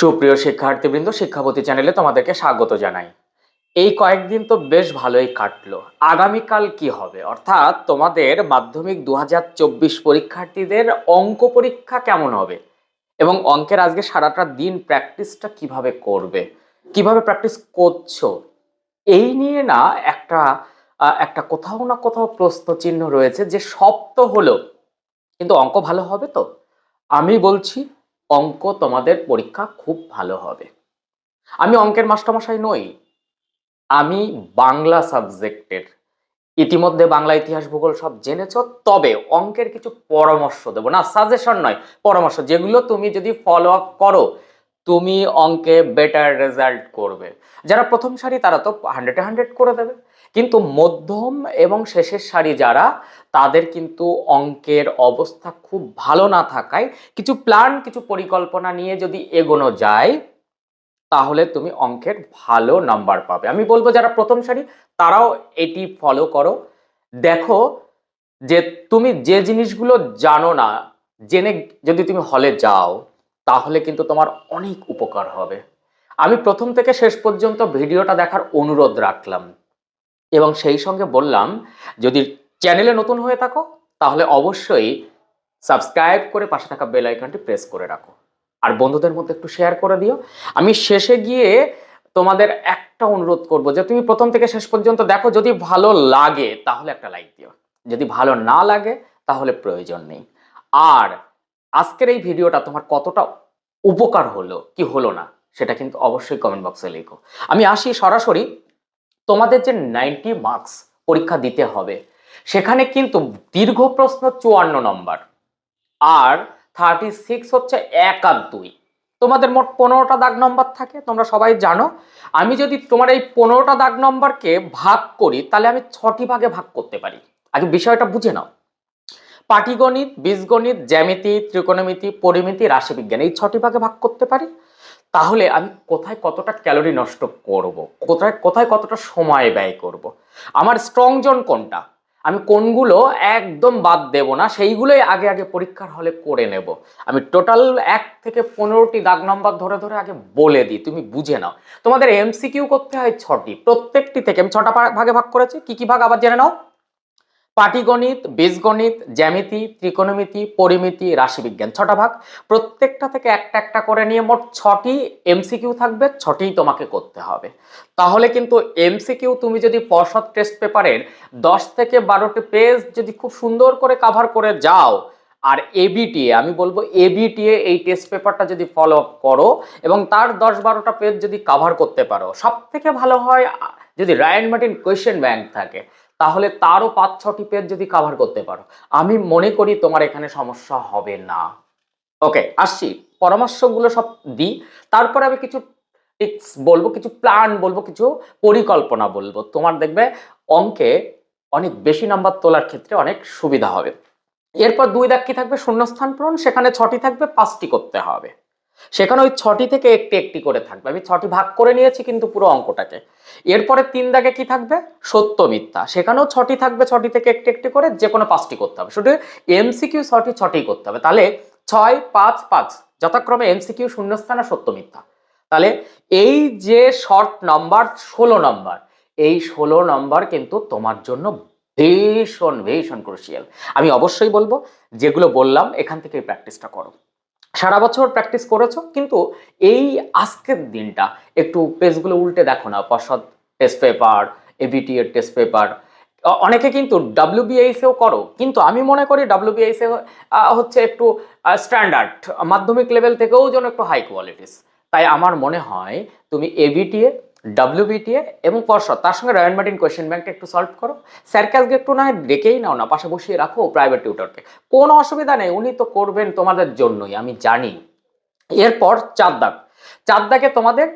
সুপ্রিয় শিক্ষার্থীবৃন্দ শিক্ষাপতি চ্যানেলে তোমাদেরকে স্বাগত জানাই। এই কয়েকদিন তো বেশ ভালোই কাটলো। আগামীকাল কি হবে? অর্থাৎ তোমাদের মাধ্যমিক দু হাজার চব্বিশ পরীক্ষার্থীদের অঙ্ক পরীক্ষা কেমন হবে? এবং অঙ্কের আজকে সারাটা দিন প্র্যাকটিসটা কীভাবে করবে? কীভাবে প্র্যাকটিস করছ? এই নিয়ে না একটা একটা কোথাও না কোথাও প্রশ্ন চিহ্ন রয়েছে যে সব তো হলো, কিন্তু অঙ্ক ভালো হবে তো? আমি বলছি অঙ্ক তোমাদের পরীক্ষা খুব ভালো হবে। আমি অঙ্কের মাস্টারমশাই নই, আমি বাংলা সাবজেক্টের। ইতিমধ্যে বাংলা ইতিহাস ভূগোল সব জেনেছ, তবে অঙ্কের কিছু পরামর্শ দেবো। না সাজেশন নয়, পরামর্শ। যেগুলো তুমি যদি ফলো আপ করো, তুমি অঙ্কে বেটার রেজাল্ট করবে। যারা প্রথম সারি তারা তো হান্ড্রেডে হান্ড্রেড করে দেবে। কিন্তু মধ্যম এবং শেষের সারি যারা, তাদের কিন্তু অঙ্কের অবস্থা খুব ভালো না থাকায় কিছু প্ল্যান কিছু পরিকল্পনা নিয়ে যদি এগোনো যায়, তাহলে তুমি অঙ্কের ভালো নাম্বার পাবে। আমি বলব যারা প্রথম সারি, তারাও এটি ফলো করো। দেখো যে তুমি যে জিনিসগুলো জানো না, জেনে যদি তুমি হলে যাও, তাহলে কিন্তু তোমার অনেক উপকার হবে। আমি প্রথম থেকে শেষ পর্যন্ত ভিডিওটা দেখার অনুরোধ রাখলাম। এবং সেই সঙ্গে বললাম, যদি চ্যানেলে নতুন হয়ে থাকো, তাহলে অবশ্যই সাবস্ক্রাইব করে পাশে থাকা বেল আইকনটি প্রেস করে রাখো। আর বন্ধুদের মধ্যে একটু শেয়ার করে দিও। আমি শেষে গিয়ে তোমাদের একটা অনুরোধ করব যে, তুমি প্রথম থেকে শেষ পর্যন্ত দেখো, যদি ভালো লাগে, তাহলে একটা লাইক দিও। যদি ভালো না লাগে, তাহলে প্রয়োজন নেই। আর আজকের এই ভিডিওটা তোমার কতটা উপকার হলো, কি হলো না, সেটা কিন্তু অবশ্যই কমেন্ট বক্সে লেখো। আমি আসি সরাসরি তোমাদের যে নাইনটি মার্কস পরীক্ষা দিতে হবে, সেখানে কিন্তু দীর্ঘ প্রশ্ন চুয়ান্ন নম্বর আর থার্টি সিক্স হচ্ছে এক আর দুই। তোমাদের মোট পনেরোটা দাগ নম্বর থাকে, তোমরা সবাই জানো। আমি যদি তোমার এই পনেরোটা দাগ নম্বরকে ভাগ করি, তাহলে আমি ছটি ভাগে ভাগ করতে পারি। আগে বিষয়টা বুঝে নাও। পাটিগণিত, বীজগণিত, জ্যামিতি, ত্রিকোণমিতি, পরিমিতি, রাশিবিজ্ঞান, এই ছটি ভাগে ভাগ করতে পারি। তাহলে আমি কোথায় কতটা ক্যালোরি নষ্ট করব। কোথায় কোথায় কতটা সময় ব্যয় করব। আমার স্ট্রং জোন কোনটা আমি কোনগুলো একদম বাদ দেব না, সেইগুলোই আগে আগে পরীক্ষার হলে করে নেব আমি টোটাল এক থেকে পনেরোটি দাগ নম্বর ধরে ধরে আগে বলে দিই, তুমি বুঝে নাও তোমাদের এমসিকিউ করতে হয় ছটি, প্রত্যেকটি থেকে আমি ছটা ভাগে ভাগ করেছি, কি কি ভাগ আবার জেনে নাও পাটিগণিত, বীজগণিত, জ্যামিতি, ত্রিকোণমিতি, পরিমিতি, রাশিবিজ্ঞান। ছটা ভাগ। প্রত্যেকটা থেকে একটা একটা করে নিয়ে মোট ছটি এমসিকিউ থাকবে, ছটিই তোমাকে করতে হবে। তাহলে কিন্তু এমসিকিউ তুমি যদি পর্ষদ টেস্ট পেপারের দশ থেকে বারোটি পেজ যদি খুব সুন্দর করে কাভার করে যাও, আর এবিটিএ আমি বলব এবিটিএ এই টেস্ট পেপারটা যদি ফলো আপ করো এবং তার দশ বারোটা পেজ যদি কাভার করতে পারো সব থেকে ভালো হয় যদি রায়ন মার্টিন কোয়েশ্চেন ব্যাংক থাকে তাহলে তারও পাঁচ, ছটি পেজ যদি কাভার করতে পারো। আমি মনে করি তোমার এখানে সমস্যা হবে না। ওকে আসছি। পরামর্শগুলো সব দিই। তারপরে আমি কিছু টিপস বলব, কিছু প্ল্যান বলব, কিছু পরিকল্পনা বলব। তোমার দেখবে অঙ্কে অনেক বেশি নাম্বার তোলার ক্ষেত্রে অনেক সুবিধা হবে। এরপর দুই দাগ কি থাকবে? শূন্যস্থান পূরণ, সেখানে ছটি থাকবে, পাঁচটি করতে হবে। সেখানে ওই ছটি থেকে একটি একটি করে থাকবে। আমি ছটি ভাগ করে নিয়েছি কিন্তু পুরো অঙ্কটাকে। এরপরে তিন দাগে কি থাকবে? সত্য মিথ্যা। সেখানেও ছটি থাকবে, ছটি থেকে একটি একটি করে যে কোনো পাঁচটি করতে হবে। শুধু এমসিকিউ ছটি ছটি করতে হবে। তাহলে ছয়, পাঁচ পাঁচ, যথাক্রমে এমসিকিউ শূন্যস্থান আর সত্য মিথ্যা। তাহলে এই যে শর্ট নাম্বার, ষোলো নাম্বার, এই ষোলো নাম্বার কিন্তু তোমার জন্য ভীষণ ভীষণ ক্রুশিয়াল আমি অবশ্যই বলব, যেগুলো বললাম, এখান থেকে প্র্যাকটিসটা করো। সারা বছর প্র্যাকটিস করেছ, কিন্তু এই আজকের দিনটা একটু পেজগুলো উল্টে দেখো না পর্ষদ টেস্ট পেপার এবিটি এর টেস্ট পেপার অনেকে কিন্তু ডাব্লিউবিআইসেও করো, কিন্তু আমি মনে করি ডাব্লিউবিআইসে হচ্ছে একটু স্ট্যান্ডার্ড মাধ্যমিক লেভেল থেকেও যেন একটু হাই কোয়ালিটিস তাই আমার মনে হয় তুমি এবিটিএ ডাব্লিউবিটিএ এবং পর্ষদ, তার সঙ্গে রয়্যাল মার্টিন কোয়েশ্চেন ব্যাংকটা একটু সলভ করো। স্যারকে আজকে একটু না ডেকেই নাও না পাশে বসিয়ে রাখো প্রাইভেট টিউটরকে কোনো অসুবিধা নেই, উনি তো করবেন তোমাদের জন্যই, আমি জানি। এরপর চার দাগ চার দাগে তোমাদের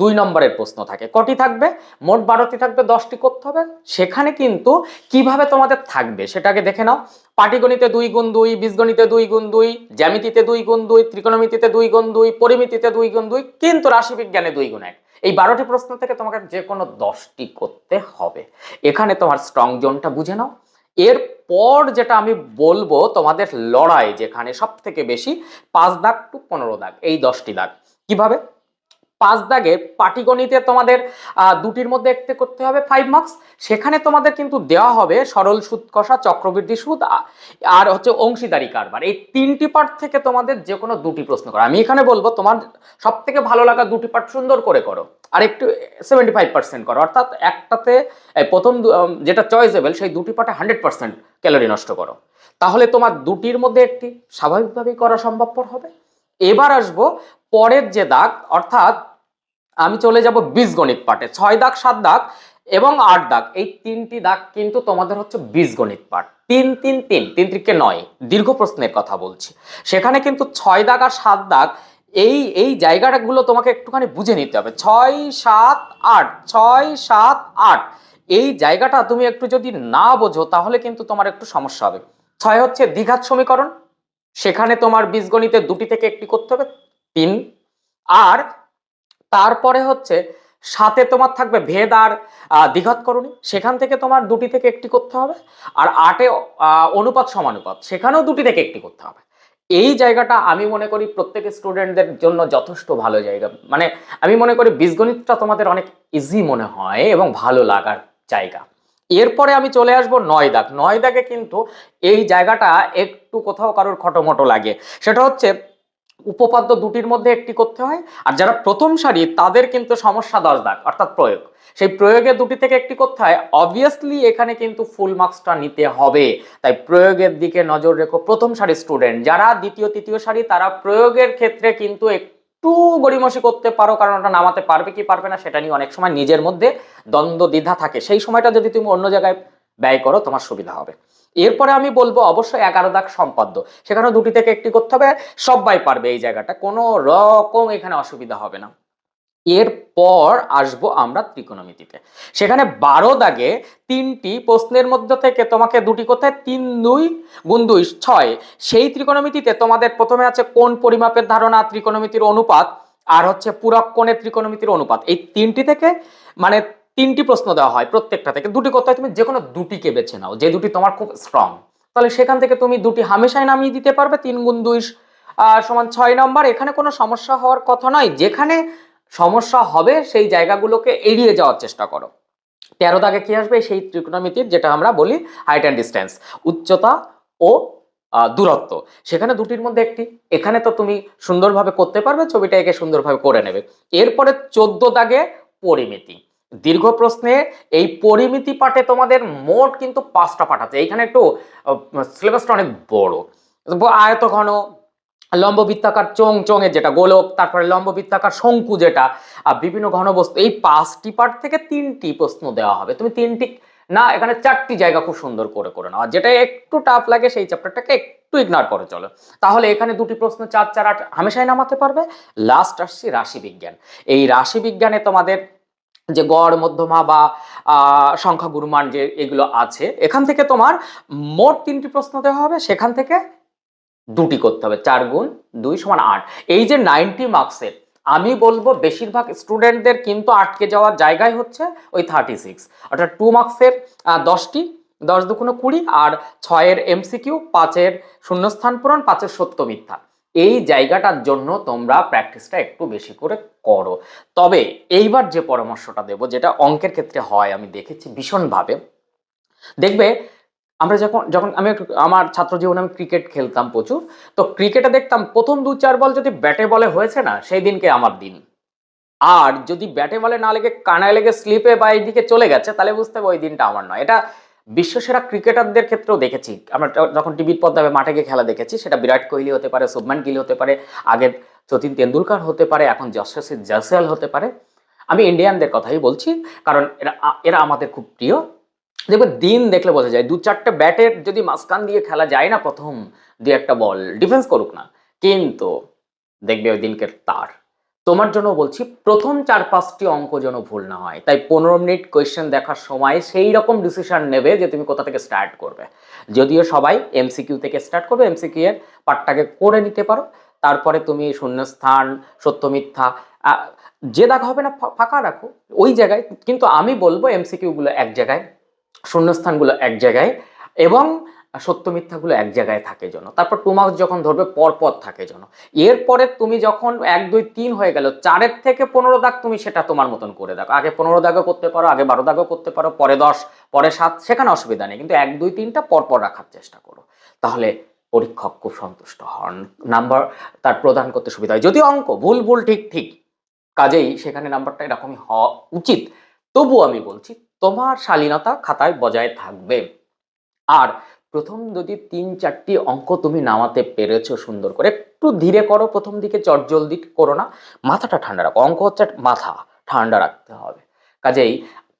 দুই নম্বরের প্রশ্ন থাকে, কটি থাকবে? মোট বারোটি থাকবে, দশটি করতে হবে। সেখানে কিন্তু কীভাবে তোমাদের থাকবে সেটাকে দেখে নাও। পাটিগণিতে দুই গুণ দুই, বীজগণিতে দুই গুণ দুই, জ্যামিতিতে দুই গুণ দুই, ত্রিকোণমিতিতে দুই গুণ দুই, পরিমিতিতে দুই গুণ দুই, কিন্তু রাশিবিজ্ঞানে দুই গুণ এক। এই বারোটি প্রশ্ন থেকে তোমাকে যে কোনো দশটি করতে হবে। এখানে তোমার স্ট্রং জোনটা বুঝে নাও। এরপর যেটা আমি বলব তোমাদের লড়াই যেখানে সব থেকে বেশি পাঁচ দাগ টু পনেরো দাগ, এই দশটি দাগ। কীভাবে? পাঁচ দাগে পাটিগণিতে তোমাদের দুটির মধ্যে একটি করতে হবে ফাইভ মার্কস সেখানে তোমাদের কিন্তু দেওয়া হবে সরল সুদ কষা চক্রবৃদ্ধি সুদ আর হচ্ছে অংশীদারি কারবার। এই তিনটি পার্ট থেকে তোমাদের যে কোনো দুটি প্রশ্ন করো। আমি এখানে বলব, তোমার সব থেকে ভালো লাগা দুটি পার্ট সুন্দর করে করো। আর একটু সেভেন্টি ফাইভ পার্সেন্ট করো। অর্থাৎ একটাতে প্রথম যেটা চয়েসেবল সেই দুটি পার্টে হান্ড্রেড পার্সেন্ট ক্যালোরি নষ্ট করো। তাহলে তোমার দুটির মধ্যে একটি স্বাভাবিকভাবেই করা সম্ভবপর হবে। এবার আসব পরের যে দাগ, অর্থাৎ আমি চলে যাব বীজগণিত পাঠে। ছয় দাগ, সাত দাগ এবং আট দাগ। এই তিনটি দাগ কিন্তু তোমাদের হচ্ছে বীজগণিত পাঠ। তিন তিন তিন তিন ত্রিকে নয়, দীর্ঘ প্রশ্নের কথা বলছি। সেখানে কিন্তু ছয় দাগ আর সাত দাগ, এই এই জায়গাটাগুলো তোমাকে একটুখানি বুঝে নিতে হবে। ছয়, সাত, আট, ছয়, সাত, আট, এই জায়গাটা তুমি একটু যদি না বোঝো তাহলে কিন্তু তোমার একটু সমস্যা হবে। ছয় হচ্ছে দ্বিঘাত সমীকরণ, সেখানে তোমার বীজগণিতে দুটি থেকে একটি করতে হবে, তিন, আর তারপরে হচ্ছে সাথে তোমার থাকবে ভেদ আর দ্বিঘাতকরণী সেখান থেকে তোমার দুটি থেকে একটি করতে হবে। আর আটে অনুপাত সমানুপাত। সেখানেও দুটি থেকে একটি করতে হবে। এই জায়গাটা আমি মনে করি প্রত্যেক স্টুডেন্টদের জন্য যথেষ্ট ভালো জায়গা। মানে আমি মনে করি বীজগণিতটা তোমাদের অনেক ইজি মনে হয় এবং ভালো লাগার জায়গা। এরপরে আমি চলে আসব নয় দাগ। নয় দাগে কিন্তু এই জায়গাটা একটু কোথাও কারোর খটোমটো লাগে। সেটা হচ্ছে উপপাদ্য দুটির মধ্যে একটি করতে হয়, আর যারা প্রথম সারি, তাদের কিন্তু সমস্যা দশ দাগ, অর্থাৎ প্রয়োগ। সেই প্রয়োগে দুটি থেকে একটি করতে হয় অবভিয়াসলি এখানে কিন্তু ফুল মার্কসটা নিতে হবে। তাই প্রয়োগের দিকে নজর রেখো প্রথম সারি স্টুডেন্ট যারা দ্বিতীয়, তৃতীয় সারি, তারা প্রয়োগের ক্ষেত্রে কিন্তু একটু গড়িমসি করতে পারো, কারণ ওটা নামাতে পারবে কি পারবে না, সেটা নিয়ে অনেক সময় নিজের মধ্যে দ্বন্দ্ব দ্বিধা থাকে। সেই সময়টা যদি তুমি অন্য জায়গায় ব্যয় করো, তোমার সুবিধা হবে। এরপরে আমি বলব অবশ্যই এগারো দাগ সম্পাদ্য। সেখানে দুটি থেকে একটি করতে হবে, সবাই পারবে এই জায়গাটা। কোনো রকম এখানে অসুবিধা হবে না। এরপর আসব আমরা ত্রিকোণমিতিতে। সেখানে বারো দাগে তিনটি প্রশ্নের মধ্যে থেকে তোমাকে দুটি কোথায় তিন, দুই, গুণ দুই, ছয়। সেই ত্রিকোণমিতিতে তোমাদের প্রথমে আছে কোন পরিমাপের ধারণা, ত্রিকোণমিতির অনুপাত, আর হচ্ছে পূরক কোণের ত্রিকোণমিতির অনুপাত। এই তিনটি থেকে মানে তিনটি প্রশ্ন দেওয়া হয় প্রত্যেকটা থেকে। দুটি কোথায় তুমি যে কোনো দুটিকে বেছে নাও। যে দুটি তোমার খুব স্ট্রং তাহলে সেখান থেকে তুমি দুটি হামেশাই নামিয়ে দিতে পারবে। তিন গুণ দুই সমান ছয় নম্বর। এখানে কোনো সমস্যা হওয়ার কথা নয়। যেখানে সমস্যা হবে, সেই জায়গাগুলোকে এড়িয়ে যাওয়ার চেষ্টা করো। তেরো দাগে কি আসবে? সেই ত্রিকোণমিতির, যেটা আমরা বলি হাইট অ্যান্ড ডিস্টেন্স উচ্চতা ও দূরত্ব। সেখানে দুটির মধ্যে একটি। এখানে তো তুমি সুন্দরভাবে করতে পারবে, ছবিটা একে সুন্দরভাবে করে নেবে। এরপরে চোদ্দ দাগে পরিমিতি। দীর্ঘ প্রশ্নে এই পরিমিতি পাঠে তোমাদের মোট কিন্তু পাঁচটা পাঠ আছে। এইখানে একটু সিলেবাসটা অনেক বড়। আয়ত ঘন লম্ব বৃত্তাকার চোং চোঙের যেটা গোলক, তারপরে লম্ব বৃত্তাকার শঙ্কু যেটা, আর বিভিন্ন ঘনবস্তু। এই পাঁচটি পার্ট থেকে তিনটি প্রশ্ন দেওয়া হবে। তুমি তিনটি, না, এখানে চারটি জায়গা খুব সুন্দর করে করে নাও। যেটা একটু টাফ লাগে সেই চ্যাপ্টারটাকে একটু ইগনোর করে চলো। তাহলে এখানে দুটি প্রশ্ন, চার চার, আট, হামেশাই নামাতে পারবে। লাস্ট আসছি রাশি বিজ্ঞান এই রাশি বিজ্ঞানে তোমাদের যে গড়, মধ্যমা বা সংখ্যা গুরুমান যে এগুলো আছে, এখান থেকে তোমার মোট তিনটি প্রশ্ন দেওয়া হবে, সেখান থেকে দুটি করতে হবে, চার গুণ দুই সমান আট। এই যে নাইনটি মার্কসের আমি বলব বেশিরভাগ স্টুডেন্টদের কিন্তু আটকে যাওয়ার জায়গায় হচ্ছে ওই থার্টি সিক্স অর্থাৎ টু মার্কসের দশটি, দশ দুগুণ কুড়ি আর ছয়ের এমসিকিউ পাঁচের শূন্যস্থান পূরণ, পাঁচের সত্য মিথ্যা। এই জায়গাটার জন্য তোমরা প্র্যাকটিসটা একটু বেশি করে করো। তবে এইবার যে পরামর্শটা দেব, যেটা অঙ্কের ক্ষেত্রে হয়, আমি দেখেছি ভীষণভাবে। দেখবে, আমরা যখন যখন আমি আমার ছাত্র জীবনে আমি ক্রিকেট খেলতাম প্রচুর, তো ক্রিকেটে দেখতাম প্রথম দু চার বল যদি ব্যাটে বলে হয়েছে না, সেই দিনকে আমার দিন। আর যদি ব্যাটে বলে না লেগে কানায় লেগে স্লিপে বা এইদিকে চলে গেছে, তাহলে বুঝতে হবে ওই দিনটা আমার নয়। এটা বিশ্বসেরা ক্রিকেটারদের ক্ষেত্রেও দেখেছি। আমরা যখন টিভির পর্দায় মাঠে গিয়ে খেলা দেখেছি, সেটা বিরাট কোহলি হতে পারে, শুভমান গিল হতে পারে, আগে সচিন তেন্ডুলকার হতে পারে, এখন যশস্বী জয়সওয়াল হতে পারে। আমি ইন্ডিয়ানদের কথাই বলছি, কারণ এরা এরা আমাদের খুব প্রিয়। দেখবে দিন দেখলে বোঝা যায় দু চারটে ব্যাটের যদি মাঝখান দিয়ে খেলা যায় না প্রথম দু একটা বল, ডিফেন্স করুক না। কিন্তু দেখবে ওই দিনকে তার। তোমার জন্য বলছি, প্রথম চার পাঁচটি অঙ্ক যেন ভুল না হয়। তাই পনেরো মিনিট কোয়েশ্চেন দেখার সময় সেই রকম ডিসিশন নেবে যে তুমি কোথা থেকে স্টার্ট করবে। যদিও সবাই এমসিকিউ থেকে স্টার্ট করবে এমসিকিউ এর পার্টটাকে করে নিতে পারো। তারপরে তুমি শূন্যস্থান, সত্য মিথ্যা যে দাগ হবে না ফাঁকা রাখো। ওই জায়গায়, কিন্তু আমি বলব এমসিকিউ গুলো এক জায়গায়, শূন্যস্থানগুলো এক জায়গায়। এবং সত্য মিথ্যাগুলো এক জায়গায় থাকে যেন। তারপর টু মার্কস যখন ধরবে পরপর থাকে যেন। এরপরে তুমি যখন এক, দুই, তিন হয়ে গেল, চারের থেকে পনেরো দাগ তুমি সেটা তোমার মতন করে দেখো আগে পনেরো দাগও করতে পারো, আগে বারো দাগও করতে পারো, পরে দশ, পরে সাত, সেখানে অসুবিধা নেই। কিন্তু এক, দুই, তিনটা পরপর রাখার চেষ্টা করো। তাহলে পরীক্ষক খুব সন্তুষ্ট হন। নাম্বার তার প্রদান করতে সুবিধা হয়। যদি অঙ্ক, ভুল ভুল, ঠিক ঠিক। কাজেই সেখানে নাম্বারটা এরকমই হওয়া উচিত। তবু আমি বলছি, তোমার শালীনতা খাতায় বজায় থাকবে। আর প্রথম যদি তিন চারটি অঙ্ক তুমি নামাতে পেরেছ সুন্দর করে, একটু ধীরে করো প্রথম দিকে চটজলদি করো না। মাথাটা ঠান্ডা রাখো। অঙ্ক হচ্ছে মাথা, ঠান্ডা রাখতে হবে। কাজেই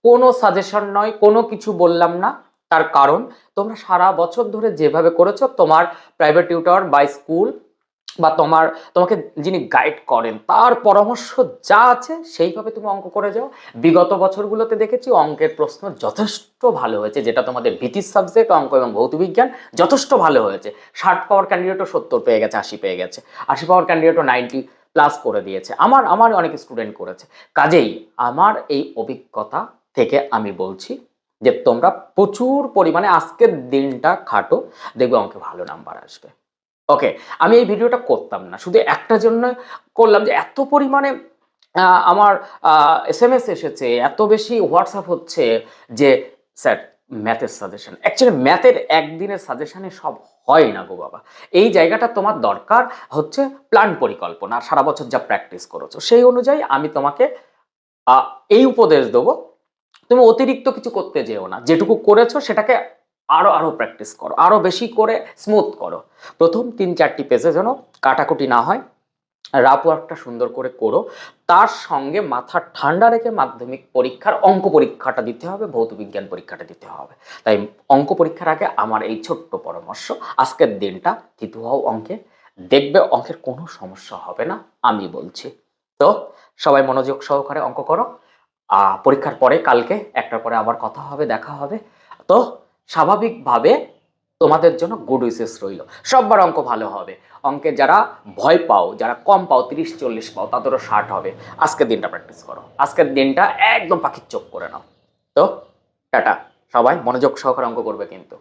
কোনো সাজেশন নয়, কোনো কিছু বললাম না। তার কারণ, তোমরা সারা বছর ধরে যেভাবে করেছ, তোমার প্রাইভেট টিউটর বা স্কুল বা তোমার, তোমাকে যিনি গাইড করেন, তার পরামর্শ যা আছে সেইভাবে তুমি অঙ্ক করে যাও। বিগত বছরগুলোতে দেখেছি অঙ্কের প্রশ্ন যথেষ্ট ভালো হয়েছে, যেটা তোমাদের ভীতির সাবজেক্ট অঙ্ক এবং ভৌতবিজ্ঞান যথেষ্ট ভালো হয়েছে। ষাট পাওয়ার ক্যান্ডিডেটও সত্তর পেয়ে গেছে, আশি পেয়ে গেছে। আশি পাওয়ার ক্যান্ডিডেটও নাইনটি প্লাস করে দিয়েছে। আমার আমার অনেক স্টুডেন্ট করেছে। কাজেই আমার এই অভিজ্ঞতা থেকে আমি বলছি যে তোমরা প্রচুর পরিমাণে আজকের দিনটা খাটো, দেখবে অঙ্কে ভালো নাম্বার আসবে। ওকে আমি এই ভিডিওটা করতাম না। শুধু একটা জন্য করলাম যে এত পরিমাণে আমার এস এম এস এসেছে, এত বেশি হোয়াটসঅ্যাপ হচ্ছে যে, স্যার ম্যাথের সাজেশন অ্যাকচুয়ালি ম্যাথের একদিনের সাজেশানে সব হয় না গো বাবা। এই জায়গাটা তোমার দরকার হচ্ছে প্ল্যান পরিকল্পনা, আর সারা বছর যা প্র্যাকটিস করেছ। সেই অনুযায়ী আমি তোমাকে এই উপদেশ দেবো। তুমি অতিরিক্ত কিছু করতে যেও না। যেটুকু করেছ সেটাকে আরও আরও প্র্যাকটিস করো আরও বেশি করে স্মুথ করো। প্রথম তিন, চারটি পেজে যেন কাটাকুটি না হয় রাপ ওয়ার্কটা সুন্দর করে করো। তার সঙ্গে মাথা ঠান্ডা রেখে মাধ্যমিক পরীক্ষার অঙ্ক পরীক্ষাটা দিতে হবে, ভৌত বিজ্ঞান পরীক্ষাটা দিতে হবে। তাই অঙ্ক পরীক্ষার আগে আমার এই ছোট্ট পরামর্শ, আজকের দিনটা থিতু অঙ্কে, দেখবে অঙ্কের কোনো সমস্যা হবে না, আমি বলছি। তো সবাই মনোযোগ সহকারে অঙ্ক করো। পরীক্ষার পরে, কালকে একটার পরে আবার কথা হবে, দেখা হবে। তো স্বাভাবিকভাবে তোমাদের জন্য গুড উইসেস রইল। সববার অঙ্ক ভালো হবে। অঙ্কে যারা ভয় পাও, যারা কম পাও, তিরিশ, চল্লিশ পাও, তাদেরও ষাট হবে। আজকের দিনটা প্র্যাকটিস করো। আজকের দিনটা একদম পাখির চোখ করে নাও। তো, টাটা। সবাই মনোযোগ সহকারে অঙ্ক করবে কিন্তু।